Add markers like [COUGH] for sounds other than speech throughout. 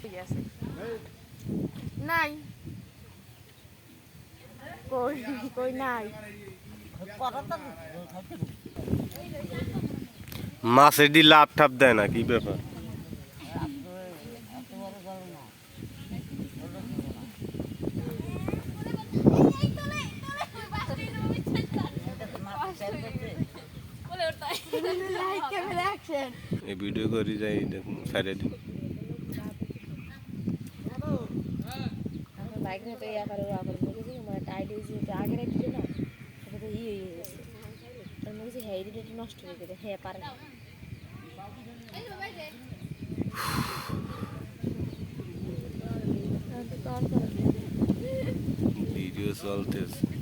ঠিক আছে নাই কই কই নাই মাছের ডি লাভ ঠাপ দেয় না কি ব্যাপার? করি যাই দেখুন সাইডে দিন বাইক নিয়ে তো ইয়া করে করে বলেছি একটা আইডি যে আগে রেখে না সেটা তো ইয়ে হয়ে গেছে। আমি বলছি হ্যাঁ এডিট নষ্ট হয়ে গেছে হ্যাঁ পারে ভিডিও চলতেছে।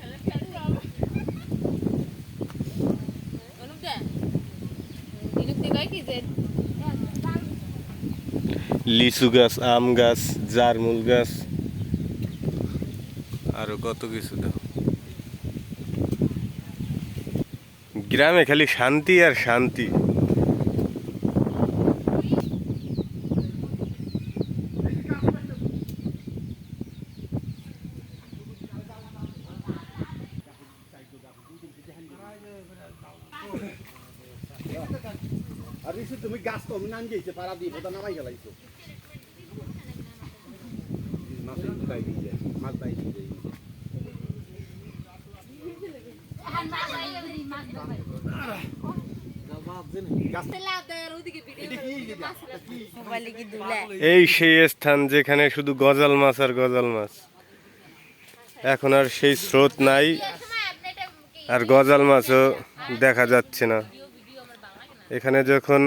লিচু গাছ, আম গাছ, জারমুল গাছ, আরও কত কিছু দাও গ্রামে খালি শান্তি আর শান্তি। আর তুমি গাছ তো নাম গেছে পাড়া দিয়ে নামাই গেলাইছো দিয়ে দাই দিয়ে দুলে এই সেই স্থান যেখানে শুধু গজাল মাছ আর গজাল মাছ। এখন আর সেই স্রোত নাই, আর গজাল মাছও দেখা যাচ্ছে না। এখানে যখন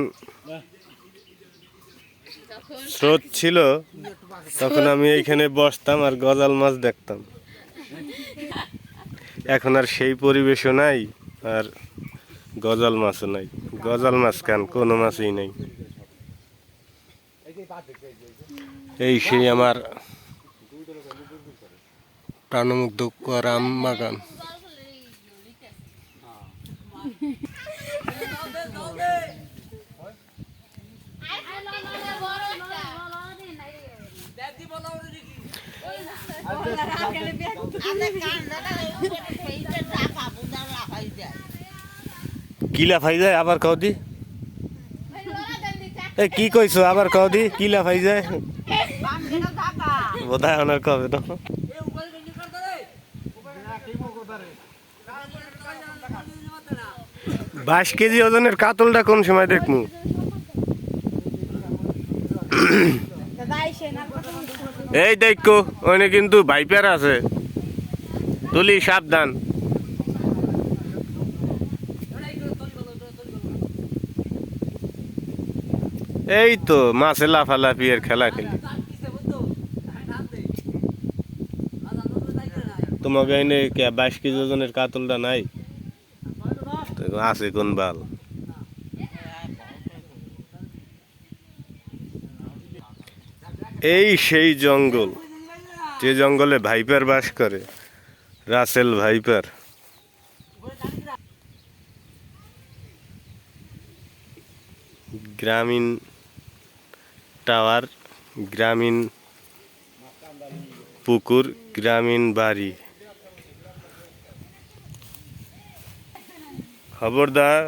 স্রোত ছিল, তখন আমি এইখানে বসতাম আর গজাল মাছ দেখতাম। এখন আর সেই পরিবেশও নাই, আর গজাল মাছও নাই। গজাল মাছ কান? কোনো মাছই নাই। এই সেই আমার প্রাণমুগ্ধ করাম বাগান। কিলা ফাই যায়? আবার কও দি। এ কি কইছো? আবার কও দি। কিলা ফাই যায়? বোধহয় ওনার কবে না বাইশ কেজি ওজনের কাতলটা কোন সময় দেখমু? এই দেখো, ওখানে কিন্তু ভাইপার আছে। তুলি, সাবধান। এই তো, মাছে লাফালাফি এর খেলা খেলি। তোমাকে এনে বাইশ কেজি ওজনের কাতলটা নাই? আছে কোন বাল? এই সেই জঙ্গল। যে জঙ্গলে ভাইপার বাস করে, রাসেল ভাইপার। গ্রামীণ টাওয়ার, গ্রামীণ পুকুর, গ্রামীণ বাড়ি। খবরদার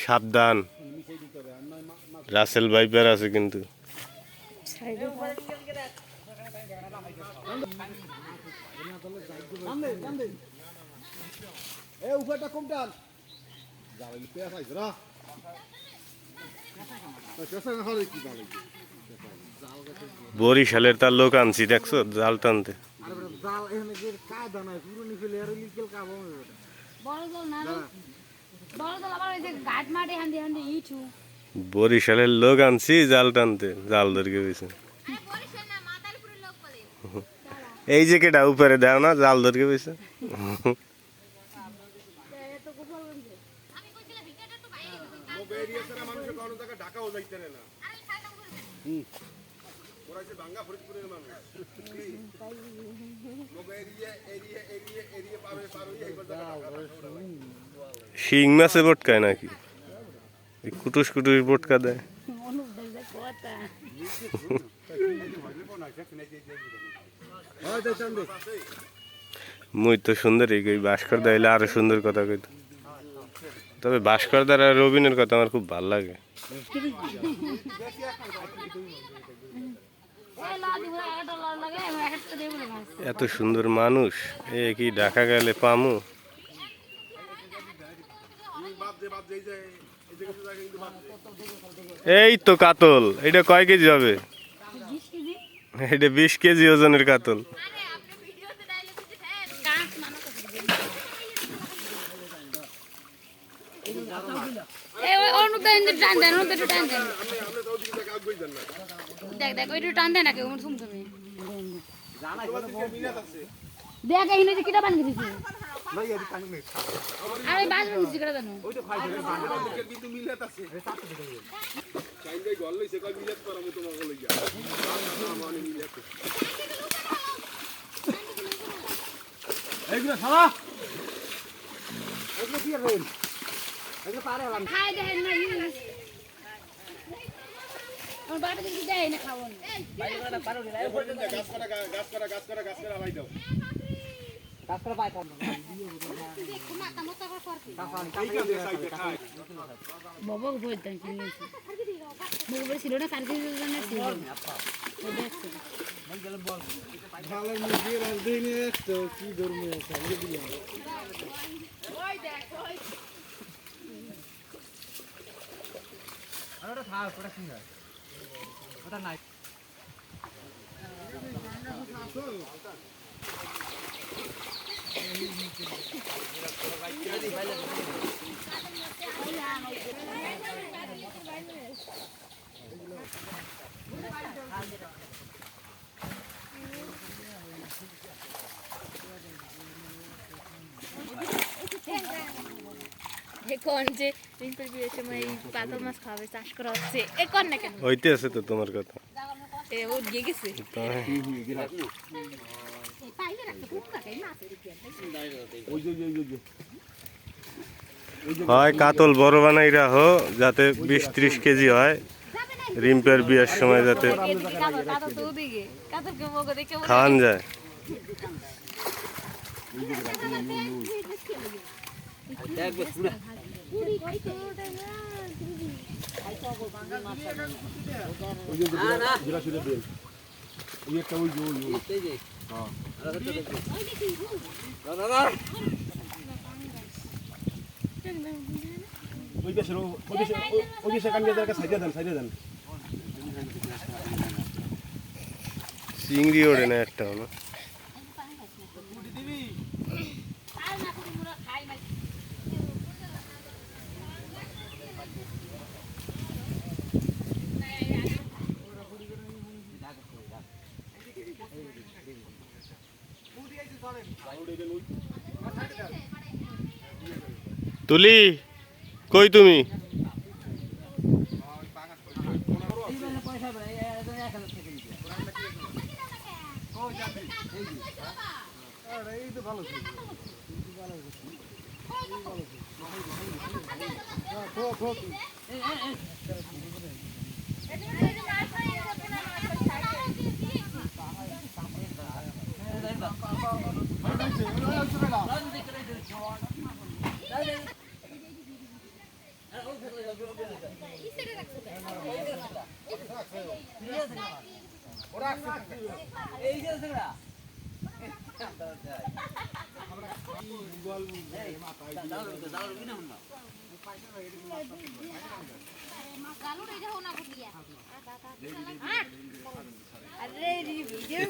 সাবধান। রাসেল ভাইপার আছে কিন্তু। বরিশালের তার লোক আনছি দেখছ? জাল টানতে। জাল এখানে কাদা নাই পুরো নিফেলে আর লিকেল কাবো বড় জল না বরিশালের লোক আনছি জাল টানতে জাল ধরে গেছে বরিশাল এই যে কেটা উপরে দাও না জাল ধরকে [LAUGHS] পেয়েছে শিং মাছে বটকায় নাকি? এই কুটুস কুটুস বটকা দেয়। হয় মুই তো সুন্দর এই ভাস্কর দা এলে আরও সুন্দর কথা কইতো। তবে ভাস্কর দার আর রবিনের কথা আমার খুব ভালো লাগে। এত সুন্দর মানুষ। এ কি ঢাকা গেলে পামু? এই তো কাতল, এটা কয় কেজি হবে? এটা বিশ কেজি ওজনের কাতল। অনুদান দেখ দেখ ওইটু টান দেন নাকি ওমর থুম তুমি দেখ এখানে যে কিটা বান গেছিস এইগুলো কি এগুলো পারে হলাম দেখেন না আমার বাটা দিকে দেয় না খাওয়ান কাজ করে পাই কম বলতাম কি মুখ বলে ছিল না সাড়ে তিন ছিল ভালো মুরগি রাজধানী নিয়ে তো কি ধর্ম ওটা থাক, ওটা সিঙ্গার ওটা নাই এখন যে রিম্পের বিয়ের সময় এই মাছ খাওয়াবে চাষ করা হচ্ছে এ কর না কেন? হইতে আছে তো তোমার কথা। এ ও দিয়ে গেছে। হয় কাতল বড় বানাই রাখো যাতে বিশ ত্রিশ কেজি হয় রিম্পের বিয়ের সময় যাতে খাওয়ান যায়। ওই দেশের ওই দেশে ওই দেশে কান দিয়ে সাইডে দেন সাইডে দেন চিংড়ি ওড়ে না একটা না তুলি কই তুমি ভালো আরে রে ভিডিও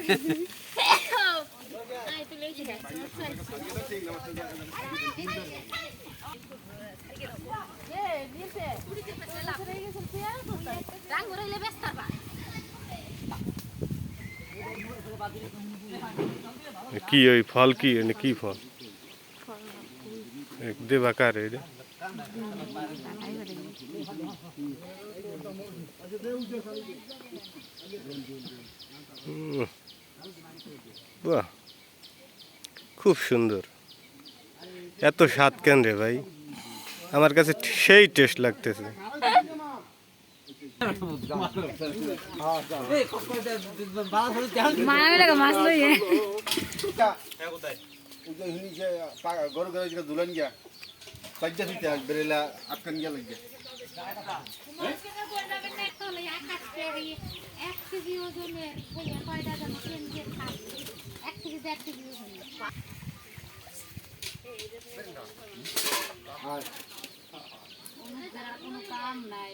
কি ওই ফল কি? কি ফল? এক দেবা কার এটা বাহ। খুব সুন্দর। এত স্বাদ কেন রে ভাই? আমার কাছে সেই টেস্ট লাগতেছে। এক কেজি ওজনের কয়টা যেন কেন্দ্রে থাকবে এক কেজি দেড় কেজি কোনো কাম নাই